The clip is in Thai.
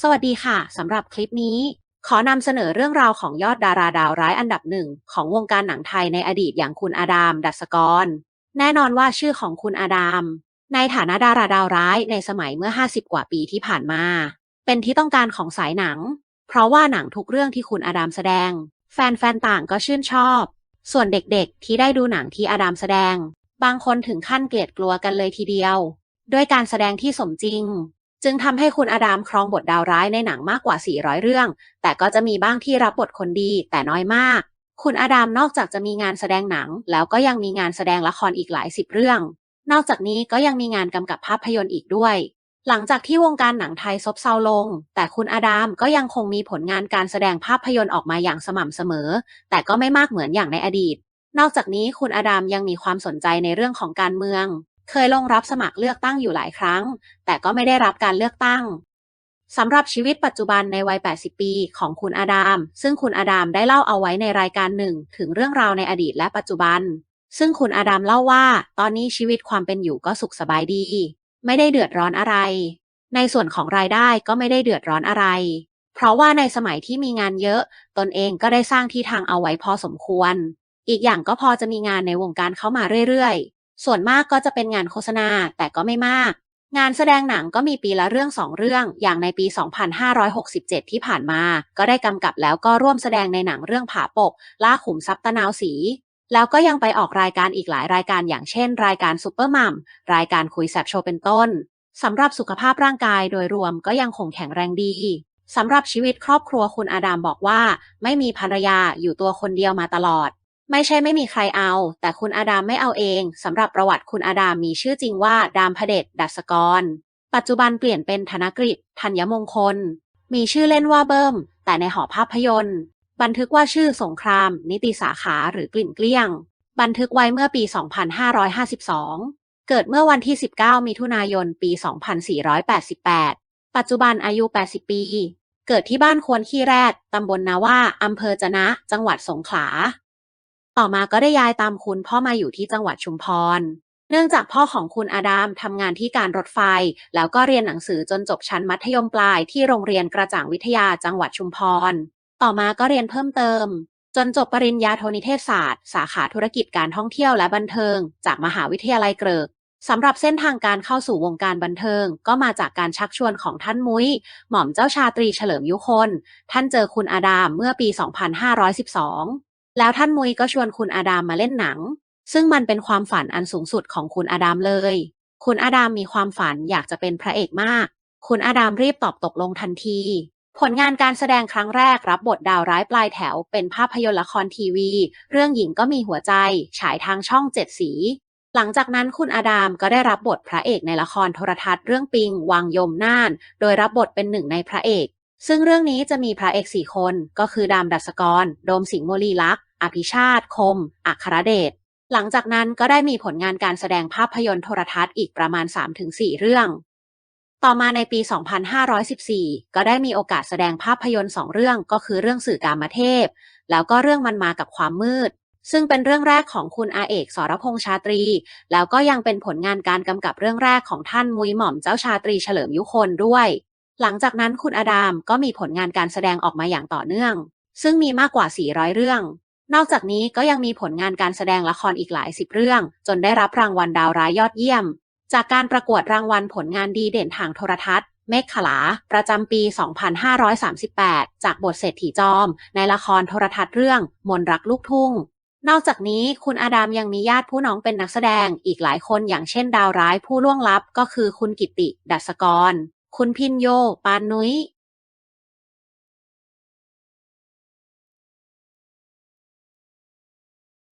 สวัสดีค่ะ สำหรับคลิปนี้ ขอนำเสนอเรื่องราวของยอดดาราดาวร้ายอันดับหนึ่งของวงการหนังไทยในอดีตอย่างคุณอาดาม ดัสกร แน่นอนว่าชื่อของคุณอาดาม ในฐานะดาราดาวร้ายในสมัยเมื่อ 50 กว่าปีที่ผ่านมา เป็นที่ต้องการของสายหนัง เพราะว่าหนังทุกเรื่องที่คุณอาดามแสดง แฟนๆต่างก็ชื่นชอบ ส่วนเด็กๆ ที่ได้ดูหนังที่อาดามแสดง บางคนถึงขั้นเกลียดกลัวกันเลยทีเดียว ด้วยการแสดงที่สมจริง จึงทำให้คุณอดามครองบทดาวร้ายในหนังมากกว่า 400 เรื่อง แต่ก็จะมีบ้างที่รับบทคนดีแต่น้อยมาก คุณอดามนอกจากจะมีงานแสดงหนัง แล้วก็ยังมีงานแสดงละครอีกหลายสิบเรื่อง นอกจากนี้ก็ยังมีงานกำกับภาพยนตร์อีกด้วย หลังจากที่วงการหนังไทยซบเซาลง แต่คุณอดามก็ยังคงมีผลงานการแสดงภาพยนตร์ออกมาอย่างสม่ำเสมอ แต่ก็ไม่มากเหมือนอย่างในอดีตนอกจากนี้คุณอดามยังมีความสนใจในเรื่องของการเมือง เคยลงรับสมัครเลือกตั้งอยู่หลายครั้ง แต่ก็ไม่ได้รับการเลือกตั้งสำหรับชีวิตปัจจุบันในวัย 80 ปีของคุณอาดาม ซึ่งคุณอาดามได้เล่าเอาไว้ในรายการหนึ่ง ถึงเรื่องราวในอดีตและปัจจุบัน ซึ่งคุณอาดามเล่าว่า ตอนนี้ชีวิตความเป็นอยู่ก็สุขสบายดี ไม่ได้เดือดร้อนอะไร ในส่วนของรายได้ก็ไม่ได้เดือดร้อนอะไร เพราะว่าในสมัยที่มีงานเยอะ ตนเองก็ได้สร้างที่ทางเอาไว้พอสมควร อีกอย่างก็พอจะมีงานในวงการเข้ามาเรื่อย ส่วนมากก็จะเป็นงานโฆษณาแต่ก็ไม่มาก งานแสดงหนังก็มีปีละเรื่องสองเรื่อง อย่างในปี 2567 ที่ผ่านมา ก็ได้กำกับแล้วก็ร่วมแสดงในหนังเรื่องผาปกล่าขุมทรัพย์ตะนาวสี แล้วก็ยังไปออกรายการอีกหลายรายการอย่างเช่น รายการซูเปอร์มัมรายการคุยแซบโชว์เป็นต้นสำหรับสุขภาพร่างกายโดยรวมก็ยังคงแข็งแรงดีสำหรับชีวิตครอบครัวคุณอาดามบอกว่า ไม่มีภรรยาอยู่ตัวคนเดียวมาตลอด ไม่ใช่ไม่มีใครเอา แต่คุณอาดามไม่เอาเองสำหรับประวัติคุณอาดามมีชื่อจริงว่าดามพเดชดัสกร ปัจจุบันเปลี่ยนเป็นธนกฤษธัญมงคล มีชื่อเล่นว่าเบิ้ม แต่ในหอภาพยนตร์ บันทึกว่าชื่อสงคราม นิติสาขาหรือกลิ่นเกลี้ยง บันทึกไว้เมื่อปี 2552 เกิดเมื่อวันที่ 19 มิถุนายน ปี 2488 ปัจจุบันอายุ 80 ปี เกิดที่บ้านควนขี้แรดตำบลนาว่าอำเภอจะนะ จังหวัดสงขลา ต่อมาก็ได้ย้ายตามคุณพ่อมาอยู่ที่จังหวัดชุมพร เนื่องจากพ่อของคุณอาดามทำงานที่การรถไฟ แล้วก็เรียนหนังสือจนจบชั้นมัธยมปลายที่โรงเรียนกระจ่างวิทยาจังหวัดชุมพร ต่อมาก็เรียนเพิ่มเติม จนจบปริญญาโทนิเทศศาสตร์ สาขาธุรกิจการท่องเที่ยวและบันเทิง จากมหาวิทยาลัยเกริกสำหรับเส้นทางการเข้าสู่วงการบันเทิง ก็มาจากการชักชวนของท่านมุ้ย หม่อมเจ้าชาตรีเฉลิมยุคน ท่านเจอคุณอาดามเมื่อปี 2512 แล้วท่านมุยก็ชวนคุณอาดามมาเล่นหนัง ซึ่งมันเป็นความฝันอันสูงสุดของคุณอาดามเลย คุณอาดามมีความฝันอยากจะเป็นพระเอกมาก คุณอาดามรีบตอบตกลงทันที ผลงานการแสดงครั้งแรกรับบทดาวร้ายปลายแถว เป็นภาพยนตร์ละครทีวี เรื่องหญิงก็มีหัวใจ ฉายทางช่องเจ็ดสี หลังจากนั้นคุณอาดามก็ได้รับบทพระเอกในละครโทรทัศน์เรื่องปิง วังยมน่าน โดยรับบทเป็นหนึ่งในพระเอก ซึ่งเรื่องนี้จะมีพระเอกสี่คนก็คือดามดัสกร โดมสิงห์โมลีลักษ์อภิชาติ คม อัครเดช หลังจากนั้นก็ได้มีผลงานการแสดงภาพยนตร์โทรทัศน์อีกประมาณ 3-4 เรื่อง ต่อมาในปี 2514 ก็ได้มีโอกาสแสดงภาพยนตร์สองเรื่องก็คือเรื่องสื่อกามเทพ แล้วก็เรื่องมันมากับความมืด ซึ่งเป็นเรื่องแรกของคุณอาเอกสรพงษ์ชาตรี แล้วก็ยังเป็นผลงานการกำกับเรื่องแรกของท่านมุยหม่อมเจ้าชาตรีเฉลิมยุคนด้วย หลังจากนั้นคุณอดามก็มีผลงานการแสดงออกมาอย่างต่อเนื่อง ซึ่งมีมากกว่า 400 เรื่อง นอกจากนี้ก็ยังมีผลงานการแสดงละครอีกหลายสิบเรื่อง จนได้รับรางวัลดาวร้ายยอดเยี่ยม จากการประกวดรางวัลผลงานดีเด่นทางโทรทัศน์ เมฆขลา ประจำปี 2538 จากบทเศรษฐีจอม ในละครโทรทัศน์เรื่อง มนรักลูกทุ่งนอกจากนี้คุณอาดามยังมีญาติผู้น้องเป็นนักแสดงอีกหลายคนอย่างเช่นดาวร้ายผู้ล่วงลับก็คือคุณกิติ ดัสกร คุณพินโย ปานนุ้ย